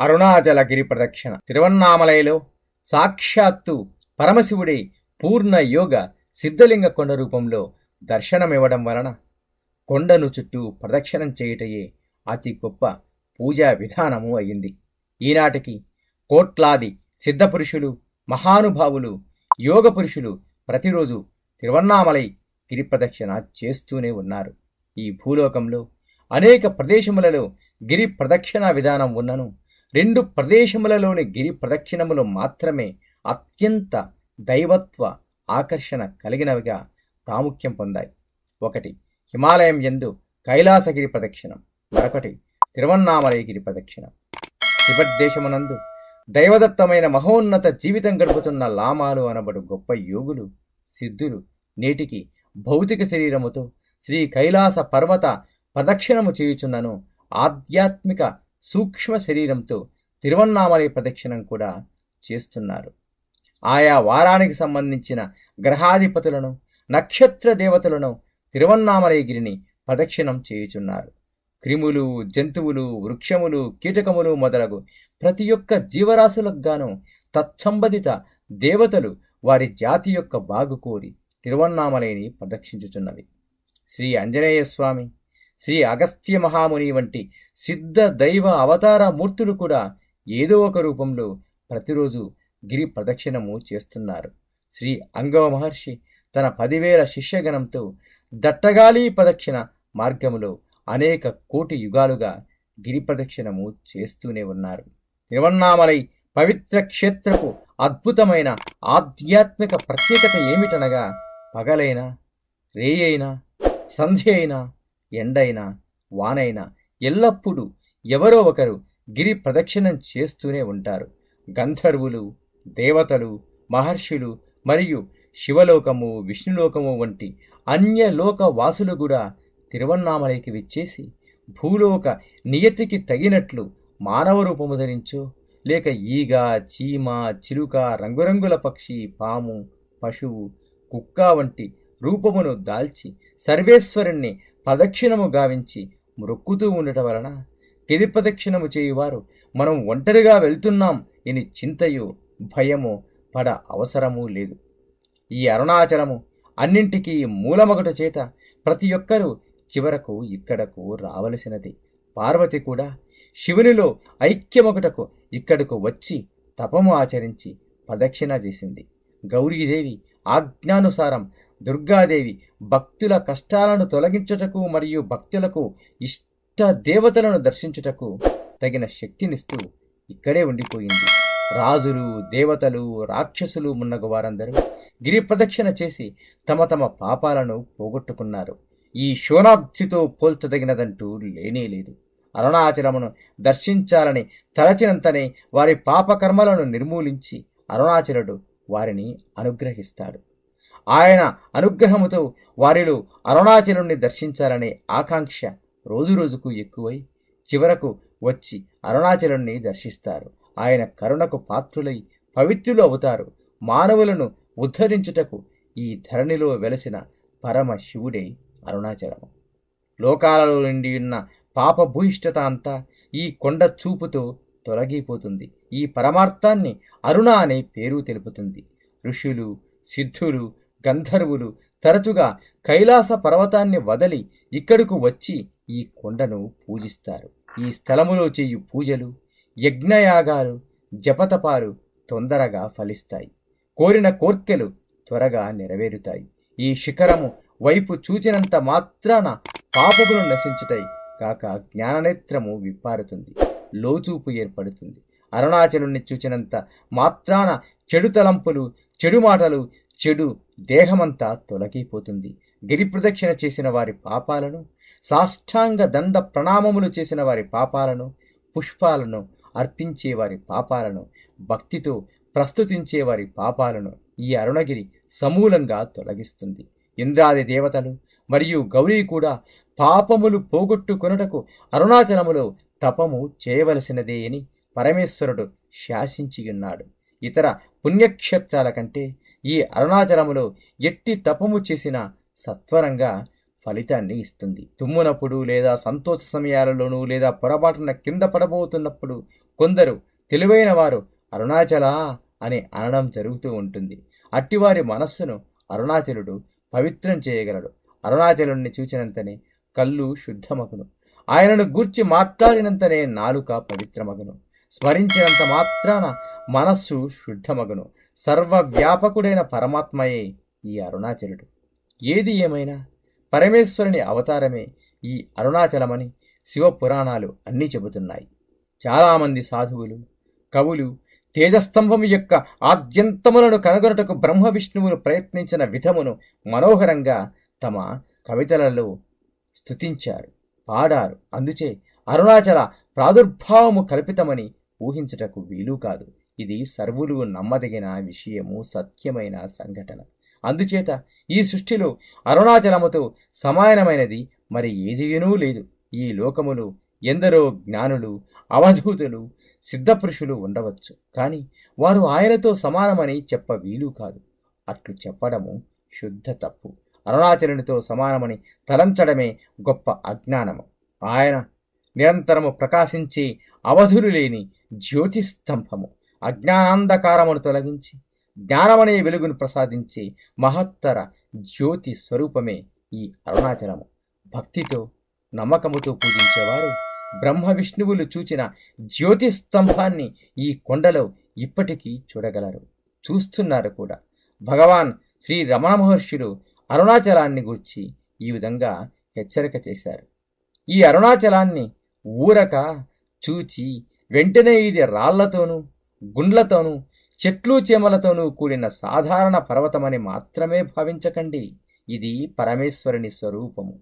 అరుణాచల గిరి ప్రదక్షిణ. తిరువన్నామలైలో సాక్షాత్తు పరమశివుడి పూర్ణ యోగ సిద్ధలింగ కొండ రూపంలో దర్శనమివ్వడం వలన కొండను చుట్టూ ప్రదక్షిణం చేయుటయే అతి గొప్ప పూజా విధానము అయింది. ఈనాటికి కోట్లాది సిద్ధపురుషులు మహానుభావులు యోగ పురుషులు ప్రతిరోజు తిరువన్నామలై గిరి ప్రదక్షిణ చేస్తూనే ఉన్నారు. ఈ భూలోకంలో అనేక ప్రదేశములలో గిరి ప్రదక్షిణ విధానం ఉన్నను రెండు ప్రదేశములలోని గిరి ప్రదక్షిణములు మాత్రమే అత్యంత దైవత్వ ఆకర్షణ కలిగినవిగా ప్రాముఖ్యం పొందాయి. ఒకటి హిమాలయం ఎందు కైలాసగిరి ప్రదక్షిణం. మరొకటి తిరువన్నామలయగిరి ప్రదక్షిణం. టిబెట్ దేశమునందు దైవదత్తమైన మహోన్నత జీవితం గడుపుతున్న లామాలు అనబడు గొప్ప యోగులు సిద్ధులు నేటికి భౌతిక శరీరముతో శ్రీ కైలాస పర్వత ప్రదక్షిణము చేయుచున్నను ఆధ్యాత్మిక సూక్ష్మ శరీరంతో తిరువన్నామలై ప్రదక్షిణం కూడా చేస్తున్నారు. ఆయా వారానికి సంబంధించిన గ్రహాధిపతులను నక్షత్ర దేవతలను తిరువన్నామలయగిరిని ప్రదక్షిణం చేయుచున్నారు. క్రిములు జంతువులు వృక్షములు కీటకములు మొదలగు ప్రతి ఒక్క జీవరాశులకు గాను తత్సంబంధిత దేవతలు వారి జాతి యొక్క బాగు కోరి తిరువన్నామలైని ప్రదక్షించుచున్నవి. శ్రీ ఆంజనేయ స్వామి శ్రీ అగస్త్య మహాముని వంటి సిద్ధ దైవ అవతార మూర్తులు కూడా ఏదో ఒక రూపంలో ప్రతిరోజు గిరి ప్రదక్షిణము చేస్తున్నారు. శ్రీ అంగవ మహర్షి తన పదివేల శిష్యగణంతో దట్టగాలి ప్రదక్షిణ మార్గములో అనేక కోటి యుగాలుగా గిరి ప్రదక్షిణము చేస్తూనే ఉన్నారు. తిరువన్నామలై పవిత్ర క్షేత్రపు అద్భుతమైన ఆధ్యాత్మిక ప్రత్యేకత ఏమిటనగా పగలైనా రేయైనా సంధ్య అయినా ఎండైనా వానైనా ఎల్లప్పుడూ ఎవరో ఒకరు గిరి ప్రదక్షిణం చేస్తూనే ఉంటారు. గంధర్వులు దేవతలు మహర్షులు మరియు శివలోకము విష్ణులోకము వంటి అన్యలోక వాసులు కూడా తిరువన్నామలైకి విచ్చేసి భూలోక నియతికి తగినట్లు మానవ రూపము ధరించో లేక ఈగ చీమ చిలుక రంగురంగుల పక్షి పాము పశువు కుక్క వంటి రూపమును దాల్చి సర్వేశ్వరుణ్ణి ప్రదక్షిణము గావించి మ్రొక్కుతూ ఉండటం వలన తిరి ప్రదక్షిణము చేయువారు మనం ఒంటరిగా వెళ్తున్నాం అని చింతయు భయము పడ అవసరమూ లేదు. ఈ అరుణాచలము అన్నింటికీ మూలమొకట చేత ప్రతి ఒక్కరూ చివరకు ఇక్కడకు రావలసినది. పార్వతి కూడా శివునిలో ఐక్యమొకటకు ఇక్కడకు వచ్చి తపము ఆచరించి ప్రదక్షిణ చేసింది. గౌరీదేవి ఆజ్ఞానుసారం దుర్గాదేవి భక్తుల కష్టాలను తొలగించుటకు మరియు భక్తులకు ఇష్ట దేవతలను దర్శించుటకు తగిన శక్తినిస్తూ ఇక్కడే ఉండిపోయింది. రాజులు దేవతలు రాక్షసులు మున్నగు వారందరూ గిరి ప్రదక్షిణ చేసి తమ తమ పాపాలను పోగొట్టుకున్నారు. ఈ శోనాబ్ధితో పోల్చదగినదంటూ లేనే లేదు. అరుణాచలమును దర్శించాలని తలచినంతనే వారి పాపకర్మలను నిర్మూలించి అరుణాచలుడు వారిని అనుగ్రహిస్తాడు. ఆయన అనుగ్రహముతో వారిలో అరుణాచలుణ్ణి దర్శించాలనే ఆకాంక్ష రోజురోజుకు ఎక్కువై చివరకు వచ్చి అరుణాచలుణ్ణి దర్శిస్తారు. ఆయన కరుణకు పాత్రులై పవిత్రులు అవుతారు. మానవులను ఉద్ధరించుటకు ఈ ధరణిలో వెలసిన పరమ శివుడే అరుణాచలము. లోకాలలో నిండి ఉన్న పాపభూయిష్టత అంతా ఈ కొండ చూపుతో తొలగిపోతుంది. ఈ పరమార్థాన్ని అరుణ అనే పేరు తెలుపుతుంది. ఋషులు సిద్ధులు గంధర్వులు తరచుగా కైలాస పర్వతాన్ని వదలి ఇక్కడకు వచ్చి ఈ కొండను పూజిస్తారు. ఈ స్థలములో చేయు పూజలు యజ్ఞయాగాలు జపతపాలు తొందరగా ఫలిస్తాయి. కోరిన కోర్కెలు త్వరగా నెరవేరుతాయి. ఈ శిఖరము వైపు చూచినంత మాత్రాన పాపములు నశించుతాయి. కాక జ్ఞాననేత్రము విప్పారుతుంది. లోచూపు ఏర్పడుతుంది. అరుణాచలుణ్ణి చూచినంత మాత్రాన చెడు తలంపులు చెడు మాటలు చెడు దేహమంతా తొలగిపోతుంది. గిరిప్రదక్షిణ చేసిన వారి పాపాలను సాష్టాంగ దండ ప్రణామములు చేసిన వారి పాపాలను పుష్పాలను అర్పించే వారి పాపాలను భక్తితో ప్రస్తుతించే వారి పాపాలను ఈ అరుణగిరి సమూలంగా తొలగిస్తుంది. ఇంద్రాది దేవతలు మరియు గౌరీ కూడా పాపములు పోగొట్టుకొనుటకు అరుణాచలములో తపము చేయవలసినదే అని పరమేశ్వరుడు శాసించియున్నాడు. ఇతర పుణ్యక్షేత్రాల కంటే ఈ అరుణాచలములో ఎట్టి తపము చేసిన సత్వరంగా ఫలితాన్ని ఇస్తుంది. తుమ్మునప్పుడు లేదా సంతోష సమయాలలోనూ లేదా పొరపాటున కింద పడబోతున్నప్పుడు కొందరు తెలివైన వారు అరుణాచల అని అనడం జరుగుతూ ఉంటుంది. అట్టివారి మనస్సును అరుణాచలుడు పవిత్రం చేయగలడు. అరుణాచలుణ్ణి చూచినంతనే కళ్ళు శుద్ధమగును. ఆయనను గూర్చి మాట్లాడినంతనే నాలుక పవిత్రమగును. స్మరించినంత మాత్రాన మనస్సు శుద్ధమగును. సర్వవ్యాపకుడైన పరమాత్మయే ఈ అరుణాచలుడు. ఏది ఏమైనా పరమేశ్వరుని అవతారమే ఈ అరుణాచలమని శివపురాణాలు అన్నీ చెబుతున్నాయి. చాలామంది సాధువులు కవులు తేజస్తంభము యొక్క ఆద్యంతములను కనుగొనటకు బ్రహ్మ విష్ణువులు ప్రయత్నించిన విధమును మనోహరంగా తమ కవితలలో స్తుతించారు పాడారు. అందుచే అరుణాచల ప్రాదుర్భావము కల్పితమని ఊహించుటకు వీలు కాదు. ఇది సర్వులు నమ్మదగిన విషయము సత్యమైన సంఘటన. అందుచేత ఈ సృష్టిలో అరుణాచలముతో సమానమైనది మరి ఏదిగానూ లేదు. ఈ లోకములు ఎందరో జ్ఞానులు అవధూతులు సిద్ధపురుషులు ఉండవచ్చు. కానీ వారు ఆయనతో సమానమని చెప్ప వీలు కాదు. అట్లు చెప్పడము శుద్ధ తప్పు. అరుణాచలునితో సమానమని తలంచడమే గొప్ప అజ్ఞానము. ఆయన నిరంతరము ప్రకాశించే అవధులు లేని జ్యోతిస్తంభము. అజ్ఞానాంధకారమును తొలగించి జ్ఞానమనే వెలుగును ప్రసాదించే మహత్తర జ్యోతి స్వరూపమే ఈ అరుణాచలము. భక్తితో నమ్మకముతో పూజించేవారు బ్రహ్మ విష్ణువులు చూచిన జ్యోతి స్తంభాన్ని ఈ కొండలో ఇప్పటికీ చూడగలరు. చూస్తున్నారు కూడా. భగవాన్ శ్రీ రమణ మహర్షులు అరుణాచలాన్ని గూర్చి ఈ విధంగా హెచ్చరిక చేశారు. ఈ అరుణాచలాన్ని ఊరక చూచి వెంటనే ఇది రాళ్ళతోనూ గుండ్లతోనూ చెట్లు చేమలతోనూ కూడిన సాధారణ పర్వతమని మాత్రమే భావించకండి. ఇది పరమేశ్వరుని స్వరూపము.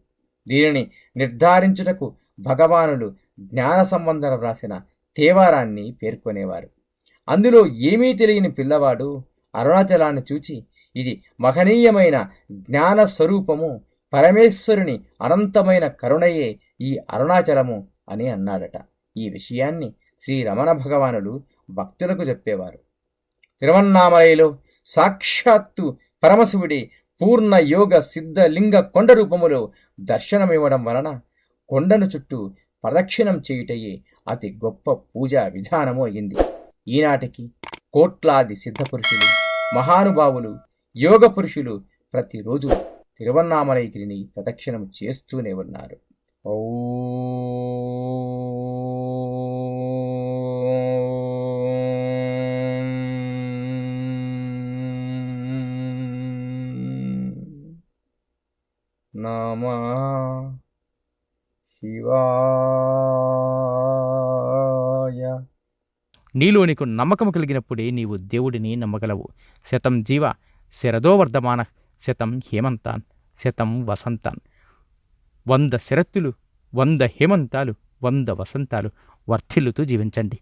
దీనిని నిర్ధారించుటకు భగవానులు జ్ఞాన సంబంధం వ్రాసిన తేవారాన్ని పేర్కొనేవారు. అందులో ఏమీ తెలియని పిల్లవాడు అరుణాచలాన్ని చూచి ఇది మహనీయమైన జ్ఞాన స్వరూపము పరమేశ్వరుని అనంతమైన కరుణయే ఈ అరుణాచలము అని అన్నాడట. ఈ విషయాన్ని శ్రీ రమణ భగవానుడు భక్తులకు చెప్పేవారు. తిరువన్నామలైలో సాక్షాత్తు పరమశివుడి పూర్ణ యోగ సిద్ధ లింగ కొండ రూపములో దర్శనమివ్వడం వలన కొండను చుట్టూ ప్రదక్షిణం చేయుటయే అతి గొప్ప పూజా విధానము అయింది. ఈనాటికి కోట్లాది సిద్ధపురుషులు మహానుభావులు యోగ పురుషులు ప్రతిరోజు తిరువన్నామలైగిరిని ప్రదక్షిణం చేస్తూనే ఉన్నారు. ఓ నమ శివాయ నీలో నీకు నమ్మకం కలిగినప్పుడే నీవు దేవుడిని నమ్మగలవు. శతం జీవ శరదో వర్ధమాన శతం హేమంతాన్ శతం వసంతాన్. వంద శరత్తులు వంద హేమంతాలు వంద వసంతాలు వర్ధిల్లుతూ జీవించండి.